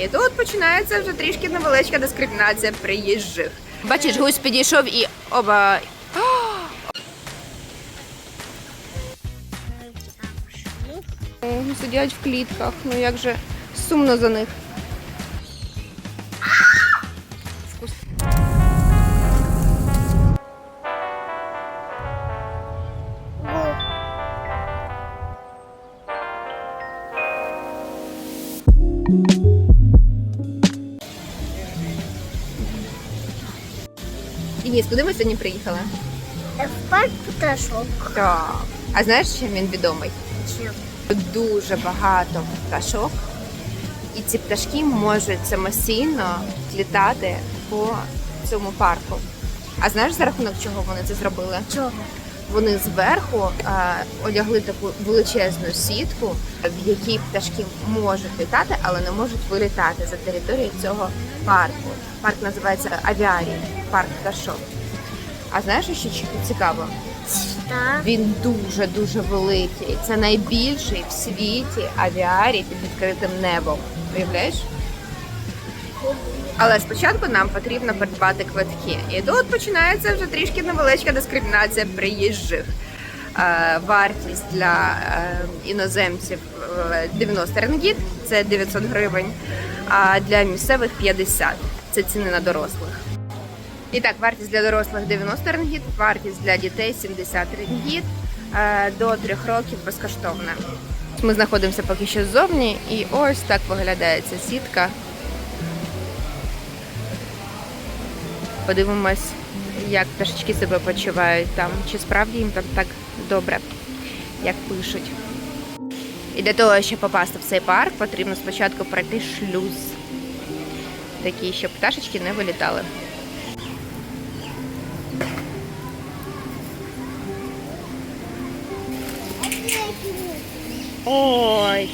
І тут починається вже трішки невеличка дискримінація приїжджих. Бачиш, гусь підійшов і оба. Сидять в клітках, ну як же сумно за них. Куди ми сьогодні приїхали? В парк пташок. Так. А знаєш, чим він відомий? Чим? Дуже багато пташок, і ці пташки можуть самостійно літати по цьому парку. А знаєш, за рахунок чого вони це зробили? Чого? Вони зверху е, одягли таку величезну сітку, в якій пташки можуть літати, але не можуть вилітати за територію цього парку. Парк називається Авіарій, парк пташок. А знаєш, що цікаво? Так. Він дуже дуже великий. Це найбільший в світі авіарій під відкритим небом. Уявляєш? Але спочатку нам потрібно придбати квитки. І тут починається вже трішки невеличка дискримінація приїжджих. Е, Вартість для е, іноземців е, 90 рингіт, це 900 гривень, а для місцевих 50. Це ціни на дорослих. І так, вартість для дорослих 90 рингіт, вартість для дітей 70 рингіт, е, до 3 років безкоштовна. Ми знаходимося поки що ззовні, і ось так виглядає ця сітка. Подивимось, як пташечки себе почувають там, чи справді їм там так добре, як пишуть. І для того, щоб попасти в цей парк, потрібно спочатку пройти шлюз, такий, щоб пташечки не вилітали. Ой,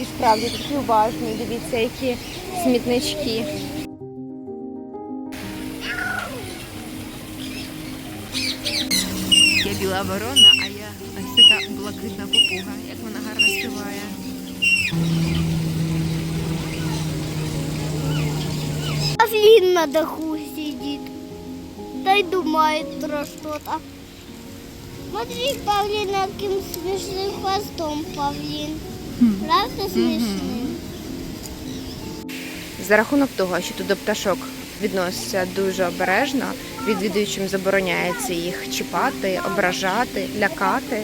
і справді такі уважні. Дивіться, які смітнички. Я біла ворона, а я ось така блакитна попуга, як вона гарно співає. Павлін на даху сидит. Да и думает про что-то. Смотри, павлин, каким смешным хвостом павлин. Правда смешным? За рахунок того, що тут до пташок відносяться дуже обережно, відвідуючим забороняється їх чіпати, ображати, лякати.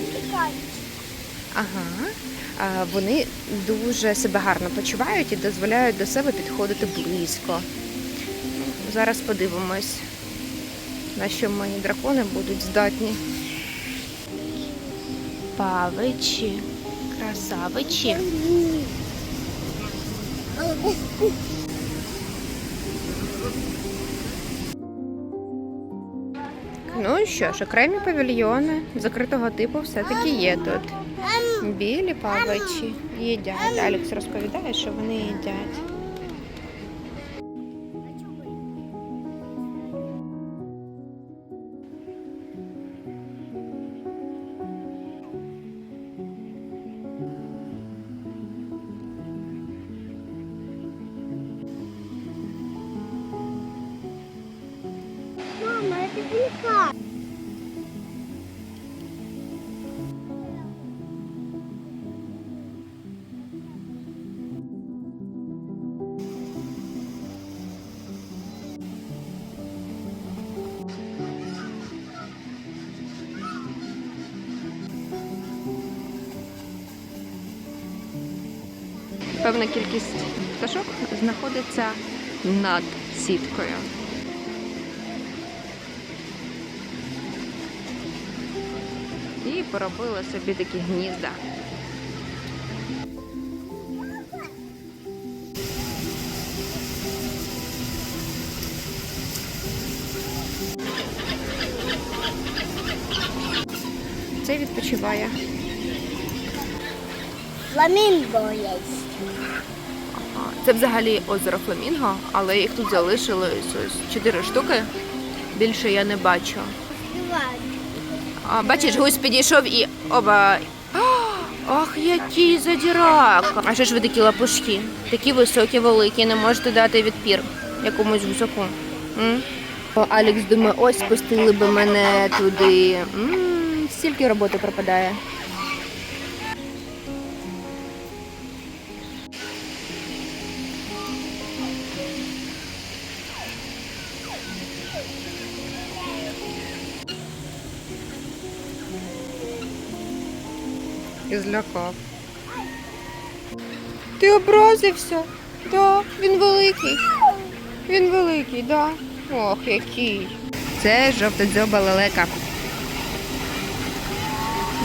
Ага. А, Вони дуже себе гарно почувають і дозволяють до себе підходити близько. Зараз подивимось, на що мої дракони будуть здатні. Павичі, красавичі. Ну що ж, окремі павільйони закритого типу все-таки є тут. Білі павичі їдять. Алекс розповідає, що вони їдять. Певна кількість пташок знаходиться над сіткою. І поробили собі такі гнізда. Це відпочиває. Фламинго есть. Це взагалі озеро Фламінго, але їх тут залишилось ось чотири штуки. Більше я не бачу. А, бачиш, гусь підійшов і оба. Ах, який задірак! А що ж ви такі лапушки? Такі високі, великі, не можете дати відпір якомусь гусаку. М? Алекс думає, ось спустили би мене туди. М, Стільки роботи пропадає. І злякав. Ти образився? Да, він великий. Він великий, да. Ох, який. Це жовтодзьоба лелека.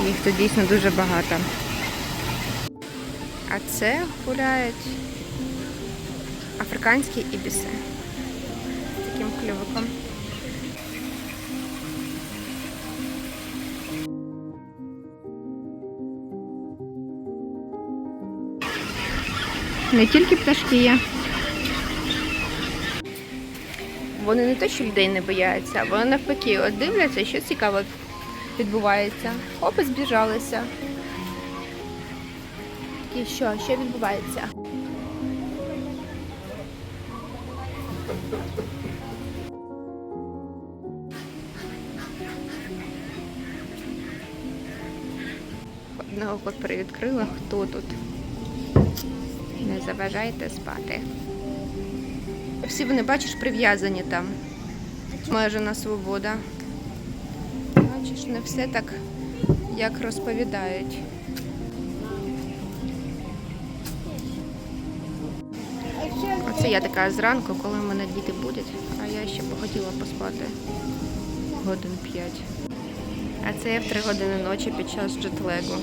Їх тут дійсно дуже багато. А це гуляють африканські ібіси. З таким клювиком. Не тільки пташки є. Вони не те, що людей не бояться, вони навпаки, от дивляться, що цікаво відбувається. Оп, збіжалися. І що? Що відбувається? Одного око привідкрила, хто тут? Не заважайте спати. Всі вони, бачиш, прив'язані там. Межена свобода. Бачиш, не все так, як розповідають. Оце я така зранку, коли в мене діти будуть, а я ще похотіла поспати годин п'ять. А це я в три години ночі під час джетлегу.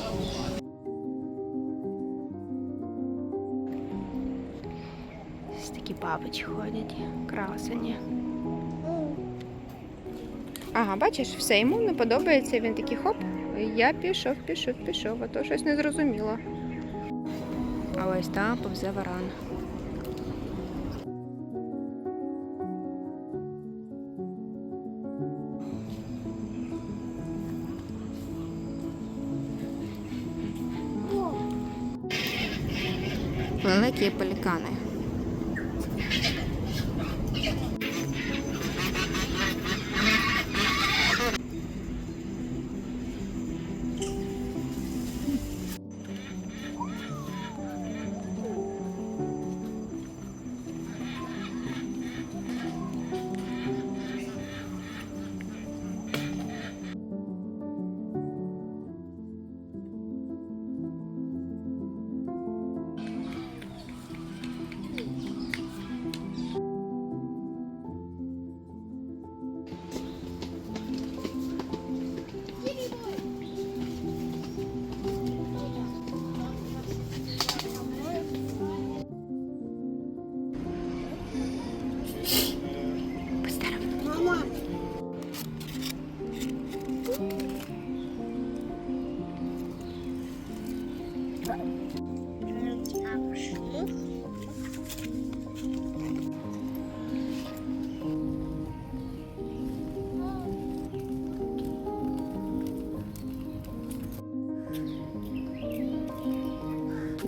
Бабочки ходять, красені. Ага, бачиш, все йому не подобається. Він такий хоп. Я пішов, пішов, пішов, а то щось не зрозуміло. А ось там повзе варан. Великі пелікани.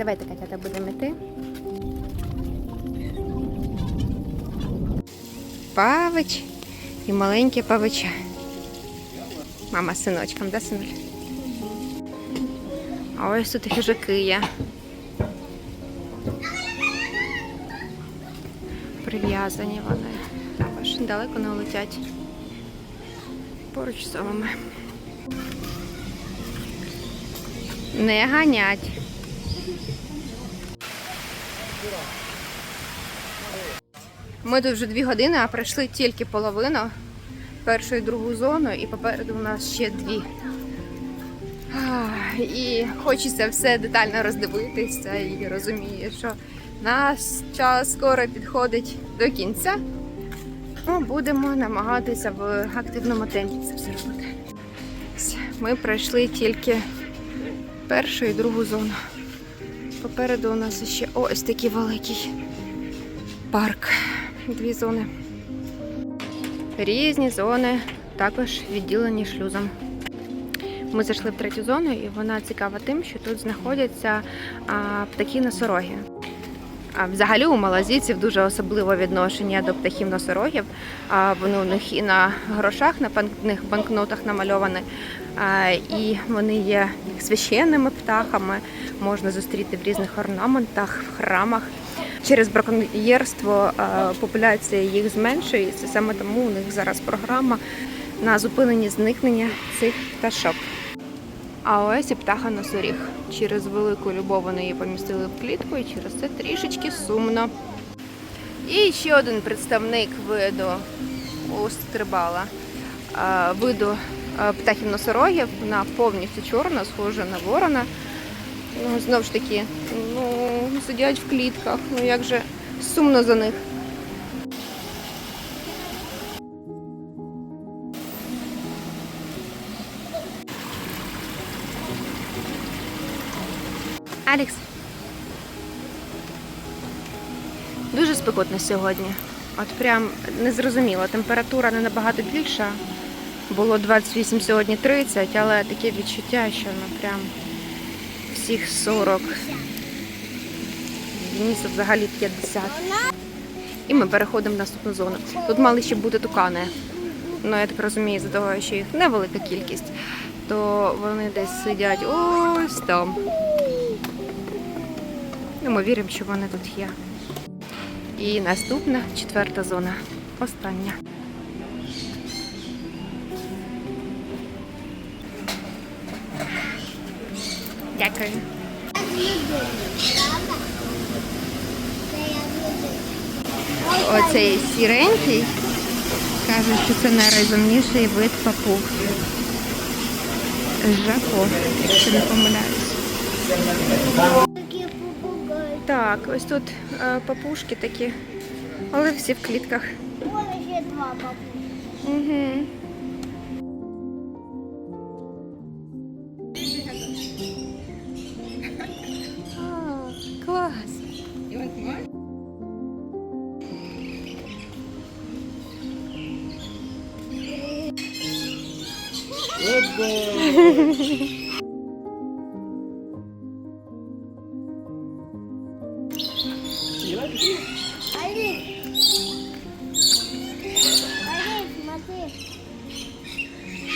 Давайте, Катята, будемо йти. Павич і маленьке павича. Мама з синочком, да, синуль? А ось тут хижаки є. Прив'язані вони. Також далеко не летять. Поруч з вами. Не ганять. Ми тут вже дві години, а пройшли тільки половину першу і другу зону, і попереду у нас ще дві. І хочеться все детально роздивитися і розумію, що наш час скоро підходить до кінця. Ну, будемо намагатися в активному темпі це все робити. Ми пройшли тільки першу і другу зону. Попереду у нас ще ось такий великий парк. Дві зони. Різні зони також відділені шлюзом. Ми зайшли в третю зону, і вона цікава тим, що тут знаходяться птахи носороги. А взагалі у малазійців дуже особливе відношення до птахів носорогів. А вони у них і на грошах, на панкних банкнотах намальовані. А, і вони є священними птахами, можна зустріти в різних орнаментах, в храмах. Через браконьєрство популяція їх зменшується. Саме тому у них зараз програма на зупинення зникнення цих пташок. А ось і птаха носоріг. Через велику любов вони її помістили в клітку, і через це трішечки сумно. І ще один представник виду у стрибала виду птахів носорогів. Вона повністю чорна, схожа на ворона. Ну, знову ж таки, ну, сидять в клітках. Ну як же сумно за них. Алікс. Дуже спекотно сьогодні. От прям незрозуміло. Температура не набагато більша. Було 28, сьогодні 30, але таке відчуття, що ну прям всіх 40. Дениса взагалі 50. І ми переходимо в наступну зону. Тут мали ще бути тукани. Ну, я так розумію, за того, що їх невелика кількість, то вони десь сидять ось там. Ну, ми віримо, що вони тут є. І наступна четверта зона. Остання. Дякую. Оцей сіренький Кажуть, що це найрозумніший вид папуг. Жако, якщо не помиляюсь. Так, ось тут е, папушки такі, але всі в клітках. Вон ще два папушки. Угу.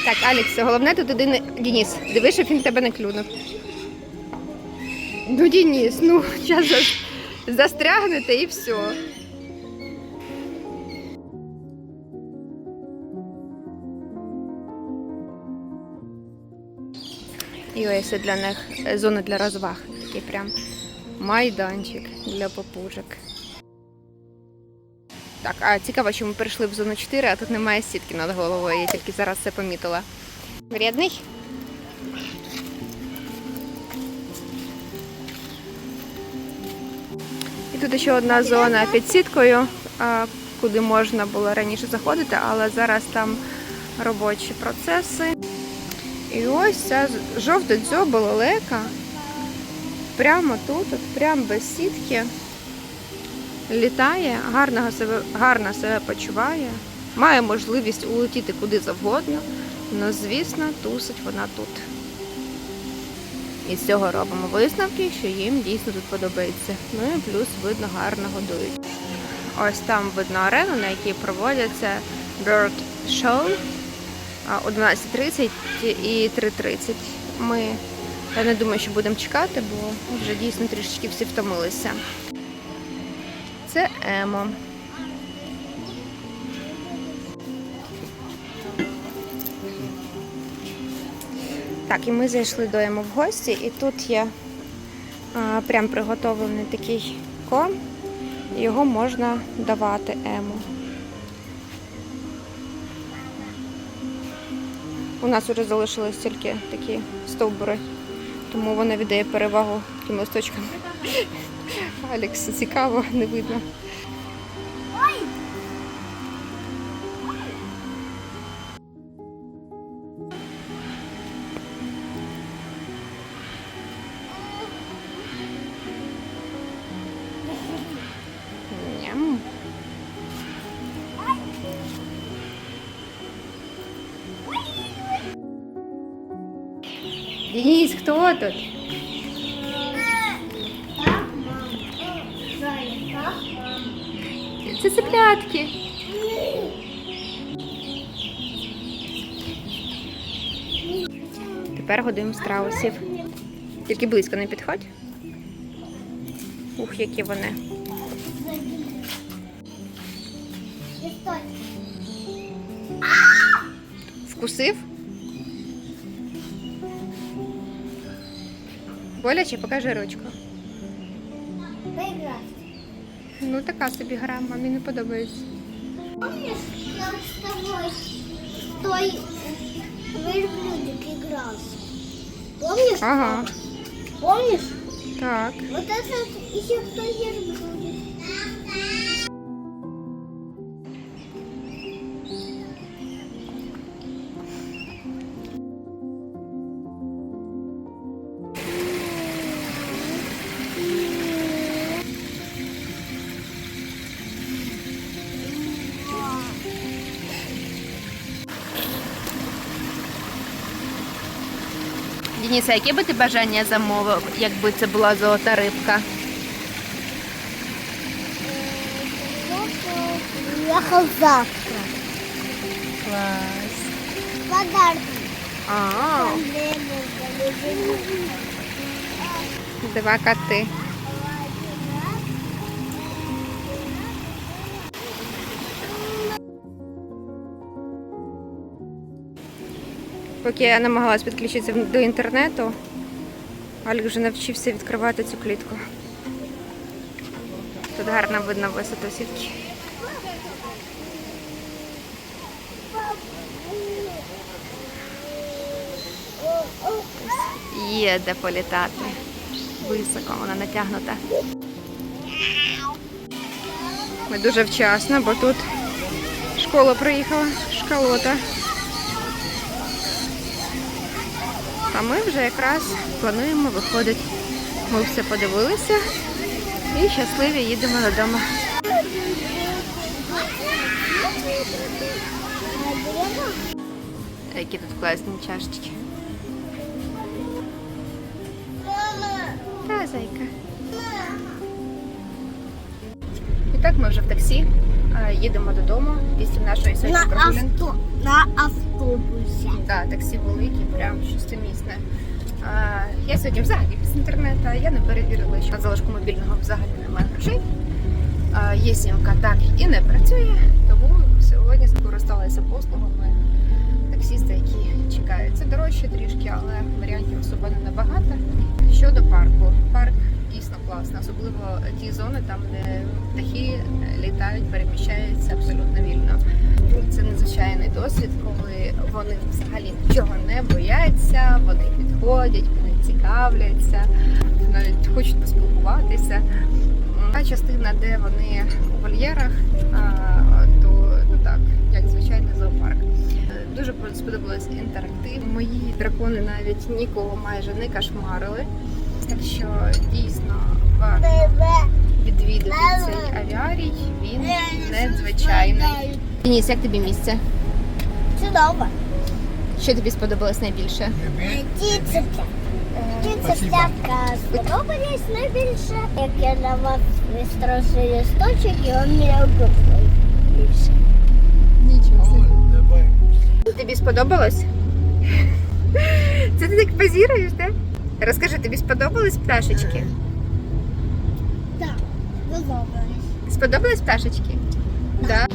Так, Алекс, головне тут один Денис. Диви, щоб він тебе не клюнув. Ну, Денис, ну, зараз застрягнете і все. І ось для них е, зона для розваг. Такий прям майданчик для попужок. Так, а цікаво, що ми перейшли в зону 4, а тут немає сітки над головою. Я тільки зараз це помітила. Вредний? І тут ще одна зона під сіткою, куди можна було раніше заходити, але зараз там робочі процеси. І ось ця жовта дзьоба прямо тут, от, прямо без сітки літає, гарно себе, гарно себе почуває, має можливість улетіти куди завгодно, але, звісно, тусить вона тут. І з цього робимо висновки, що їм дійсно тут подобається. Ну і плюс видно гарно годують. Ось там видно арену, на якій проводяться Bird Show о 12.30 і 3.30. Ми, я не думаю, що будемо чекати, бо вже дійсно трішечки всі втомилися. Емо. Так, і ми зайшли до Емо в гості, і тут є а, прям приготовлений такий корм. Його можна давати Ему. У нас вже залишились тільки такі стовбури, тому вона віддає перевагу таким листочкам. Алекс, цікаво, не видно. Хто тут? Це цеплятки. Тепер годуємо страусів. Тільки близько не підходь. Ух, які вони. Вкусив? Боляче, покажи ручку. Поиграй. Ну, така собі гра, мамі не подобається. Помнишь, я с тобой в той верблюдик игрался? Помнишь? Ага, Помнишь? так. Вот это еще в той верблюдик. Дениса, яке би ти бажання замовив, якби це була золота рибка? Уехал завтра. Клас. Подарки. А, два коти. Поки я намагалась підключитися до інтернету, Алік вже навчився відкривати цю клітку. Тут гарно видно висоту сітки. Є де політати. Високо вона натягнута. Ми дуже вчасно, бо тут школа приїхала, школота. А ми вже якраз плануємо виходити. Ми все подивилися і щасливі їдемо додому. Які тут класні чашечки. Та, зайка. І так ми вже в таксі. Їдемо додому після нашої На, сьогодні прогулянки. авто, на автобусе. Так, таксі великі, прям шестимісне. Я сьогодні взагалі без інтернету, я не перевірила, що на залишку мобільного взагалі немає грошей. Є сімка так і не працює, тому сьогодні скористалася послугами таксіста, які чекають. Це дорожче трішки, але варіантів особо не набагато. Щодо парку, парк дійсно класний, особливо ті зони, там, де птахи літають, переміщаються абсолютно вільно. Це надзвичайний досвід, коли вони взагалі нічого не бояться, вони підходять, вони цікавляться, навіть хочуть поспілкуватися. Та частина, де вони у вольєрах, то ну так, як звичайний зоопарк. Дуже сподобалось інтерактив. Мої дракони навіть нікого майже не кошмарили. Так що дійсно варто надзвичайний. Деніс, як тобі місце? Чудово. Що тобі сподобалось найбільше? Птиця. Птиця п'ятка сподобались найбільше. Як я на вас вистрочив листочок, і він мене вкусив більше. Нічого. Тобі сподобалось? Це ти так позіруєш, так? Розкажи, тобі сподобались пташечки? Так, сподобались. Сподобались пташечки? Так. Да.